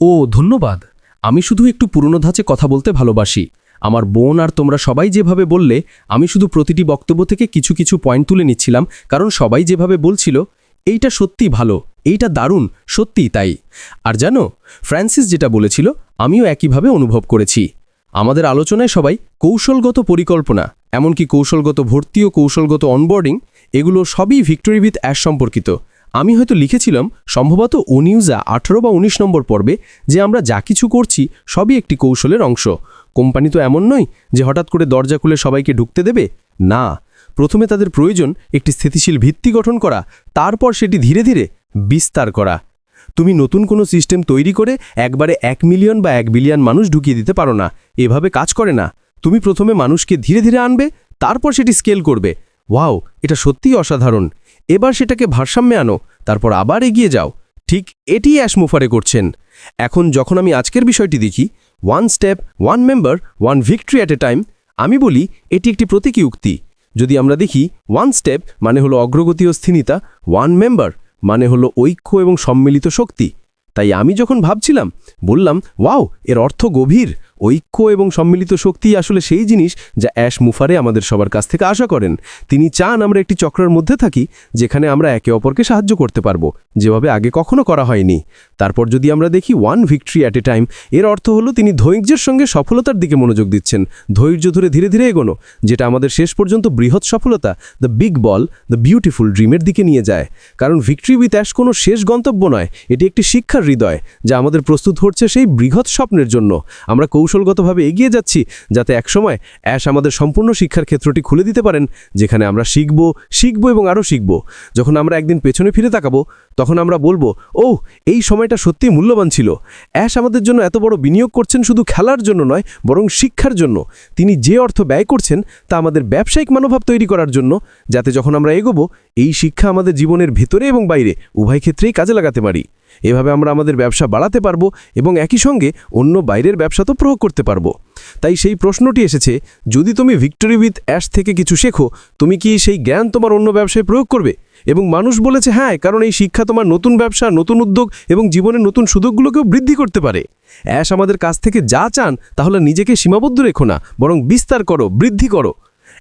ও, ধন্যবাদ। আমি শুধু একটু পুরনো ধাঁচে কথা বলতে ভালোবাসি। আমার বোন আর তোমরা সবাই যেভাবে বললে, আমি শুধু প্রতিটি বক্তব্য থেকে কিছু কিছু পয়েন্ট তুলে নিচ্ছিলাম, কারণ সবাই যেভাবে বলছিল, এইটা সত্যি ভালো, এইটা দারুণ, সত্যিই তাই। আর জানো, ফ্রান্সিস যেটা বলেছিল, আমিও একইভাবে অনুভব করেছি। আমাদের আলোচনায় সবাই কৌশলগত পরিকল্পনা, এমনকি কৌশলগত ভর্তি ও কৌশলগত অনবোর্ডিং এগুলো সবই ভিক্টোরি উইথ অ্যাশ সম্পর্কিত। আমি হয়তো লিখেছিলাম, সম্ভবত ও নিউজা আঠেরো বা উনিশ নম্বর পর্বে, যে আমরা যা কিছু করছি সবই একটি কৌশলের অংশ। কোম্পানি তো এমন নয় যে হঠাৎ করে দরজা খুলে সবাইকে ঢুকতে দেবে? না। প্রথমে তাদের প্রয়োজন একটি স্থিতিশীল ভিত্তি গঠন করা, তারপর সেটি ধীরে ধীরে বিস্তার করা। তুমি নতুন কোনো সিস্টেম তৈরি করে একবারে এক মিলিয়ন বা এক বিলিয়ন মানুষ ঢুকিয়ে দিতে পারো না, এভাবে কাজ করে না। তুমি প্রথমে মানুষকে ধীরে ধীরে আনবে, তারপর সেটি স্কেল করবে। ওয়াও, এটা সত্যিই অসাধারণ। এবার সেটাকে ভারসাম্যে আনো, তারপর আবার এগিয়ে যাও। ঠিক এটি অ্যাশমুফারে করছেন। এখন যখন আমি আজকের বিষয়টি দেখি one step one member one victory at a time আমি বলি এটি একটি প্রতীকী উক্তি। যদি আমরা দেখি ওয়ান স্টেপ মানে হলো অগ্রগতি ও স্থিনিতা ওয়ান মেম্বার মানে হলো ঐক্য এবং সম্মিলিত শক্তি। তাই আমি যখন ভাবছিলাম, বললাম, ওয়াও, এর অর্থ গভীর। ঐক্য এবং সম্মিলিত শক্তি আসলে সেই জিনিস যা অ্যাশ মুফারে আমাদের সবার কাছ থেকে আশা করেন। তিনি চান আমরা একটি চক্রের মধ্যে থাকি, যেখানে আমরা একে অপরকে সাহায্য করতে পারব। যেভাবে আগে কখনো করা হয়নি। তারপর যদি আমরা দেখি one victory at a time এর অর্থ হলো তিনি ধৈর্যের সঙ্গে সফলতার দিকে মনোযোগ দিচ্ছেন। ধৈর্য ধরে ধীরে ধীরে এগোনো, যেটা আমাদের শেষ পর্যন্ত বৃহৎ সফলতা the big ball the beautiful ড্রিমের দিকে নিয়ে যায়। কারণ ভিক্টরি উইথ অ্যাশ কোনো শেষ গন্তব্য নয়, এটি একটি শিক্ষার হৃদয়, যা আমাদের প্রস্তুত হচ্ছে সেই বৃহৎ স্বপ্নের জন্য। আমরা কৌশলগতভাবে এগিয়ে যাচ্ছি যাতে একসময় অ্যাশ আমাদের সম্পূর্ণ শিক্ষার ক্ষেত্রটি খুলে দিতে পারেন, যেখানে আমরা শিখব শিখব এবং আরও শিখব। যখন আমরা একদিন পেছনে ফিরে তাকাবো, তখন আমরা বলব ও এই সময়টা সত্যিই মূল্যবান ছিল। অ্যাশ আমাদের জন্য এত বড় বিনিয়োগ করছেন শুধু খেলার জন্য নয়, বরং শিক্ষার জন্য। তিনি যে অর্থ ব্যয় করছেন, তা আমাদের ব্যবসায়িক মনোভাব তৈরি করার জন্য, যাতে যখন আমরা এগোবো, এই শিক্ষা আমাদের জীবনের ভেতরে এবং বাইরে উভয় ক্ষেত্রেই কাজে লাগাতে পারি। এভাবে আমরা আমাদের ব্যবসা বাড়াতে পারব এবং একই সঙ্গে অন্য বাইরের ব্যবসা তো প্রয়োগ করতে পারব। তাই সেই প্রশ্নটি এসেছে, যদি তুমি ভিক্টোরি উইথ অ্যাশ থেকে কিছু শেখো, তুমি কি সেই জ্ঞান তোমার অন্য ব্যবসায় প্রয়োগ করবে? এবং মানুষ বলেছে হ্যাঁ কারণ এই শিক্ষা তোমার নতুন ব্যবসা, নতুন উদ্যোগ এবং জীবনের নতুন সুযোগগুলোকেও বৃদ্ধি করতে পারে। অ্যাশ আমাদের কাছ থেকে যা চান, তাহলে নিজেকে সীমাবদ্ধ রেখো না, বরং বিস্তার করো, বৃদ্ধি করো।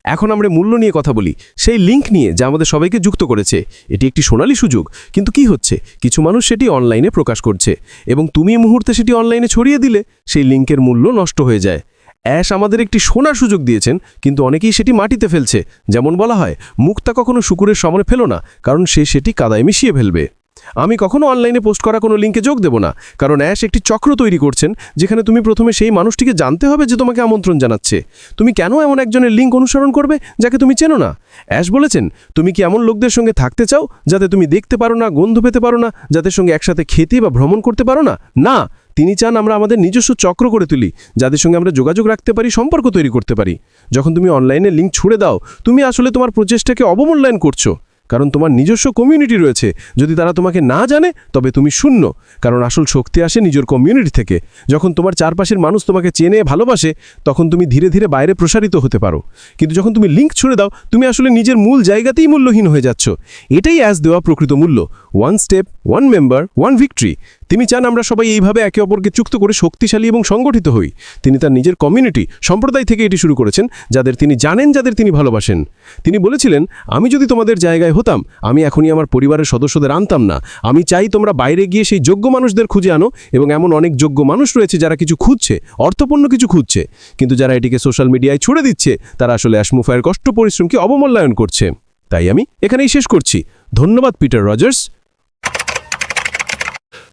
এখন আমরা মূল্য নিয়ে কথা বলি। সেই লিঙ্ক নিয়ে যা আমাদের সবাইকে যুক্ত করেছে। এটি একটি সোনালী সুযোগ। কিন্তু কি হচ্ছে? কিছু মানুষ সেটি অনলাইনে প্রকাশ করছে। এবং তুমি মুহূর্তে সেটি অনলাইনে ছড়িয়ে দিলে, সেই লিঙ্কের মূল্য নষ্ট হয়ে যায়। অ্যাশ আমাদের একটি সোনার সুযোগ দিয়েছেন, কিন্তু অনেকেই সেটি মাটিতে ফেলছে। যেমন বলা হয়, মুক্তা কখনো শুকুরের সমরে ফেলো না, কারণ সে সেটি কাদায় মিশিয়ে ফেলবে। আমি কখনো অনলাইনে পোস্ট করা কোনো লিঙ্কে যোগ দেব না, কারণ অ্যাশ একটি চক্র তৈরি করছেন, যেখানে তুমি প্রথমে সেই মানুষটিকে জানতে হবে যে তোমাকে আমন্ত্রণ জানাচ্ছে। তুমি কেন এমন একজনের লিঙ্ক অনুসরণ করবে, যাকে তুমি চেনো না? অ্যাশ বলেছেন, তুমি কি এমন লোকদের সঙ্গে থাকতে চাও, যাতে তুমি দেখতে পারো না, গন্ধ পেতে পারো না, যাদের সঙ্গে একসাথে খেতে বা ভ্রমণ করতে পারো না? না, তিনি চান আমরা আমাদের নিজস্ব চক্র করে তুলি, যাদের সঙ্গে আমরা যোগাযোগ রাখতে পারি, সম্পর্ক তৈরি করতে পারি। যখন তুমি অনলাইনে লিঙ্ক ছুড়ে দাও, তুমি আসলে তোমার প্রচেষ্টাকে অবমূল্যায়ন করছ। কারণ তোমার নিজস্ব কমিউনিটি রয়েছে। যদি তারা তোমাকে না জানে, তবে তুমি শূন্য। কারণ আসল শক্তি আসে নিজের কমিউনিটি থেকে। যখন তোমার চারপাশের মানুষ তোমাকে চেনে, ভালোবাসে, তখন তুমি ধীরে ধীরে বাইরে প্রসারিত হতে পারো। কিন্তু যখন তুমি লিঙ্ক ছুড়ে দাও, তুমি আসলে নিজের মূল জায়গাতেই মূল্যহীন হয়ে যাচ্ছ। এটাই অ্যাজ দেওয়া প্রকৃত মূল্য। One step one member one victory তিনি চান আমরা সবাই এইভাবে একে অপরকে চুক্ত করে শক্তিশালী এবং সংগঠিত হই। তিনি তার নিজের কমিউনিটি, সম্প্রদায় থেকে এটি শুরু করেছেন, যাদের তিনি জানেন, যাদের তিনি ভালোবাসেন। তিনি বলেছিলেন, আমি যদি তোমাদের জায়গায় হতাম, আমি এখনই আমার পরিবারের সদস্যদের আনতাম না। আমি চাই তোমরা বাইরে গিয়ে সেই যোগ্য মানুষদের খুঁজে আনো এবং এমন অনেক যোগ্য মানুষ রয়েছে যারা কিছু খুঁজছে, অর্থপূর্ণ কিছু খুঁজছে। কিন্তু যারা এটিকে সোশ্যাল মিডিয়ায় ছুড়ে দিচ্ছে, তারা আসলে অ্যাশমুফায়ের কষ্ট পরিশ্রমকে অবমূল্যায়ন করছে। তাই আমি এখানেই শেষ করছি। ধন্যবাদ, Peter Rogers.